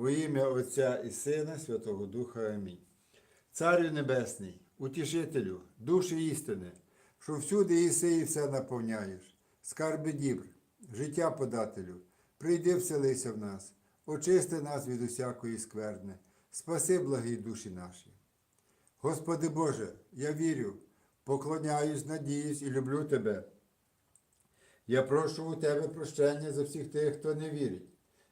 Во ім'я Отця і Сина Святого Духа Амінь. Царю Небесний, утішителю, душі істини, що всюди іси і все наповняєш, скарби дібр, життя подателю, прийди вселися в нас, очисти нас від усякої скверни, спаси благі душі наші. Господи Боже, я вірю, поклоняюсь, надіюсь і люблю Тебе. Я прошу у Тебе прощення за всіх тих, хто не вірить,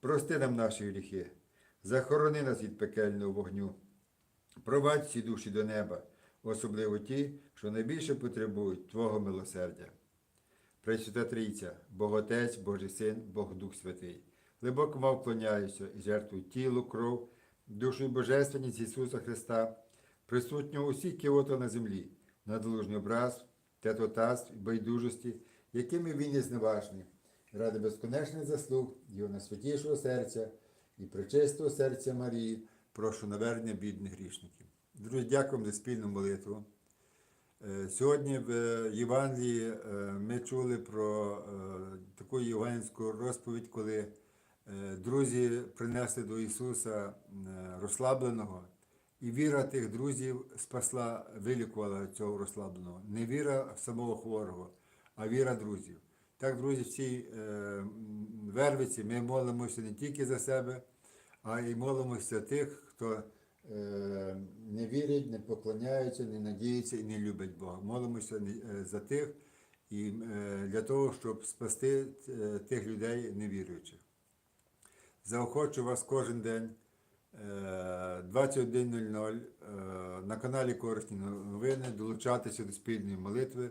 прости нам наші гріхи, захорони нас від пекельного вогню, провадь всі душі до неба, особливо ті, що найбільше потребують Твого милосердя. Пресвята Трійця, Бог Отець, Божий Син, Бог Дух Святий. Глибоко вам вклоняюся і жертвую тіло, кров, душу і божественність Ісуса Христа, присутнього усіх кіото на землі, надлужний образ, тетотатств і байдужості, якими він є зневажний, ради безконечних заслуг Його найсвятішого серця і пречистого серця Марії, прошу навернення бідних грішників. Друзі, дякуємо за спільну молитву. Е, Сьогодні в е, Євангелії е, ми чули про таку євангельську розповідь, коли друзі принесли до Ісуса розслабленого, і віра тих друзів спасла, вилікувала цього розслабленого. Не віра самого хворого, а віра друзів. Так, друзі, в цій е, вервиці ми молимося не тільки за себе, а й молимося тих, хто е, не вірять, не поклоняються, не надіються і не люблять Бога. Молимося е, за тих і для того, щоб спасти тих людей невіруючих. Заохочу вас кожен день е, 21.00 е, на каналі Корисні новини долучатися до спільної молитви